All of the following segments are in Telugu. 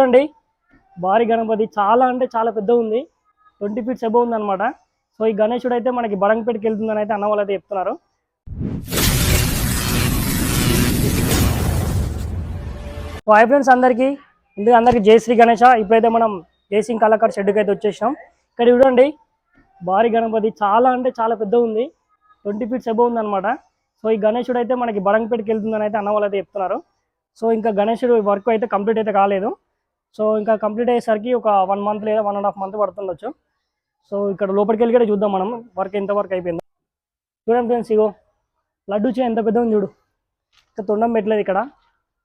చూడండి. భారీ గణపతి. చాలా అంటే చాలా పెద్ద ఉంది. ట్వంటీ ఫీట్స్ అబౌవ్ ఉంది అనమాట సో ఈ గణేశుడు అయితే మనకి బడంపేటకి వెళ్తుందని అయితే అన్న వాళ్ళు అయితే చెప్తున్నారు. హాయ్ ఫ్రెండ్స్ అందరికీ. ముందుగా అందరికీ జై శ్రీ గణేష ఇప్పుడైతే మనం జయసింగ్ కళాకారు షెడ్కి అయితే వచ్చేసాం. ఇక్కడ చూడండి. భారీ గణపతి. చాలా అంటే చాలా పెద్ద ఉంది. ట్వంటీ ఫీట్స్ అబౌవ్ ఉంది అనమాట సో ఈ గణేశుడు అయితే మనకి బడంపేటకి వెళ్తుందని అయితే అన్న వాళ్ళు అయితే చెప్తున్నారు. సో ఇంకా గణేశుడు వర్క్ అయితే కంప్లీట్ అయితే కాలేదు. సో ఇంకా కంప్లీట్ అయ్యేసరికి ఒక వన్ మంత్ లేదా వన్ అండ్ హాఫ్ మంత్ పడుతుండొచ్చు. సో ఇక్కడ లోపలికి వెళ్ళి కూడా చూద్దాం మనం వర్క్ ఎంత వర్క్ అయిపోయిందో. చూడండి ఫ్రెండ్స్ ఇగో లడ్డు చే ఎంత పెద్ద ఉంది చూడు. ఇంకా తొండం పెట్టలేదు ఇక్కడ.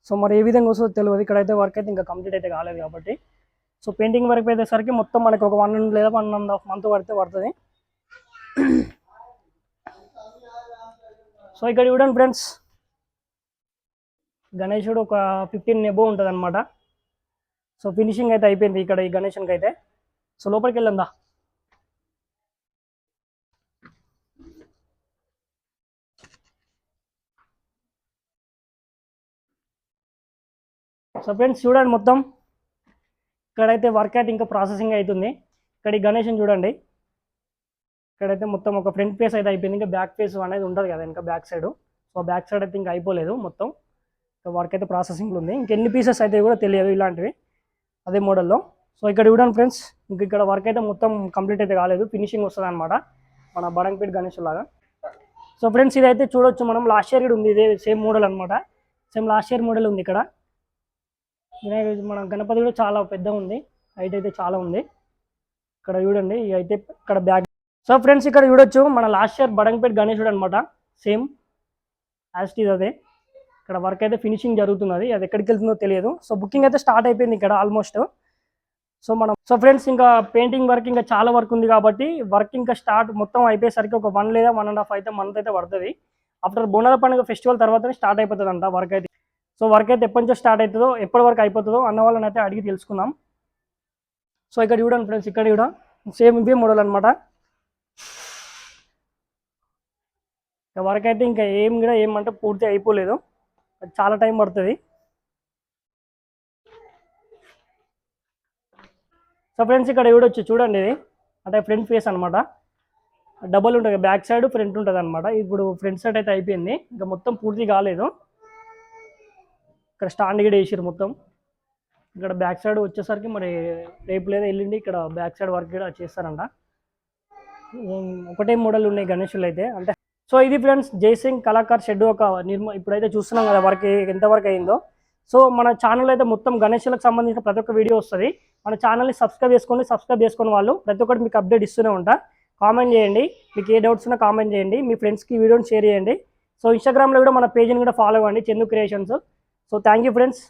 సో మరి ఏ విధంగా వస్తుందో తెలియదు. ఇక్కడైతే వర్క్ అయితే ఇంకా కంప్లీట్ అయితే కాలేదు కాబట్టి. సో పెయింటింగ్ వర్క్ అయ్యేసరికి మొత్తం మనకి ఒక వన్ లేదా వన్ అండ్ హాఫ్ మంత్ పడితే పడుతుంది. సో ఇక్కడ చూడండి ఫ్రెండ్స్ గణేశుడు ఒక ఫిఫ్టీన్ ఎబో ఉంటుంది అనమాట సో ఫినిషింగ్ అయితే అయిపోయింది ఇక్కడ ఈ గణేషన్కి అయితే. సో లోపలికి వెళ్ళందా సో ఫ్రెండ్స్ చూడండి మొత్తం. ఇక్కడైతే వర్క్ అయితే ఇంకా ప్రాసెసింగ్ అవుతుంది. ఇక్కడ ఈ గణేషన్ చూడండి. ఇక్కడైతే మొత్తం ఒక ఫ్రంట్ ఫేస్ అయితే అయిపోయింది. ఇంకా బ్యాక్ ఫేస్ అనేది ఉండదు కదా ఇంకా back side so back side అయితే ఇంకా అయిపోలేదు మొత్తం. వర్క్ అయితే ప్రాసెసింగ్లో ఉంది. ఇంకెన్ని పీసెస్ అయితే కూడా తెలియదు ఇలాంటివి. అదే మోడల్లో. సో ఇక్కడ చూడండి ఫ్రెండ్స్ ఇంక ఇక్కడ వర్క్ అయితే మొత్తం కంప్లీట్ అయితే కాలేదు. ఫినిషింగ్ వస్తుంది అనమాట మన బడంపేట్ గణేష్ లాగా. సో ఫ్రెండ్స్ ఇదైతే చూడొచ్చు మనం. లాస్ట్ ఇయర్ కూడా ఉంది. ఇదే సేమ్ మోడల్ అనమాట సేమ్ లాస్ట్ ఇయర్ మోడల్ ఉంది ఇక్కడ. వినాయక మన గణపతి కూడా చాలా పెద్ద ఉంది. హైట్ అయితే చాలా ఉంది. ఇక్కడ చూడండి అయితే ఇక్కడ బ్యాగ్ సో ఫ్రెండ్స్ ఇక్కడ చూడొచ్చు. మన లాస్ట్ ఇయర్ బడంపేట్ గణేశుడు అనమాట సేమ్ యాజ్ ఇస్ అదే. ఇక్కడ వర్క్ అయితే ఫినిషింగ్ జరుగుతున్నది. అది ఎక్కడికి వెళ్తుందో తెలియదు. సో బుకింగ్ అయితే స్టార్ట్ అయిపోయింది ఇక్కడ ఆల్మోస్ట్ సో మనం సో ఫ్రెండ్స్ ఇంకా పెయింటింగ్ వర్క్ ఇంకా చాలా వర్క్ ఉంది కాబట్టి వర్క్ ఇంకా స్టార్ట్ మొత్తం అయిపోయేసరికి ఒక వన్ లేదా వన్ అండ్ హాఫ్ అయితే మంత్ అయితే పడుతుంది. ఆఫ్టర్ బోనాల పండుగ ఫెస్టివల్ తర్వాతనే స్టార్ట్ అయిపోతుంది అంట వర్క్ అయితే. సో వర్క్ అయితే ఎప్పటి నుంచో స్టార్ట్ అవుతుందో ఎప్పటి వరకు అయిపోతుందో అన్న వాళ్ళని అయితే అడిగి తెలుసుకుందాం. సో ఇక్కడ చూడండి ఫ్రెండ్స్ ఇక్కడ కూడా సేమ్ ఇవే మోడల్ అనమాట వర్క్ అయితే ఇంకా ఏం కూడా ఏమంటే పూర్తి అయిపోలేదు. చాలా టైం పడుతుంది. సో ఫ్రెండ్స్ ఇక్కడ చూడొచ్చు చూడండి ఇది. అంటే ఫ్రంట్ ఫేస్ అనమాట డబల్ ఉంటుంది బ్యాక్ సైడ్ ఫ్రంట్ ఉంటుంది అనమాట ఇప్పుడు ఫ్రంట్ సైడ్ అయితే అయిపోయింది. ఇంకా మొత్తం పూర్తి కాలేదు. ఇక్కడ స్టాండ్ కూడా వేసారు మొత్తం. ఇక్కడ బ్యాక్ సైడ్ వచ్చేసరికి మరి రేపు లేదా వెళ్ళిండి ఇక్కడ బ్యాక్ సైడ్ వర్క్ కూడా చేస్తారంట. ఒకటే మోడల్ ఉన్నాయి గణేషులు అయితే అంటే సో ఇది ఫ్రెండ్స్ జైసింగ్ కళాకార్ షెడ్ ఒక నిర్మ ఇప్పుడైతే చూస్తున్నాం కదా వరకు ఎంతవరకు అయిందో. సో మన ఛానల్ అయితే మొత్తం గణేషులకు సంబంధించిన ప్రతి ఒక్క వీడియో వస్తుంది. మన ఛానల్ని సబ్స్క్రైబ్ చేసుకోండి సబ్స్క్రైబ్ చేసుకుని వాళ్ళు ప్రతి ఒక్కటి మీకు అప్డేట్ ఇస్తూనే ఉంటా. కామెంట్ చేయండి. మీకు ఏ డౌట్స్ ఉన్నా కామెంట్ చేయండి. మీ ఫ్రెండ్స్కి వీడియోని షేర్ చేయండి. సో ఇన్స్టాగ్రామ్లో కూడా మన పేజ్ని కూడా ఫాలో అవ్వండి Chandu creations so thank you friends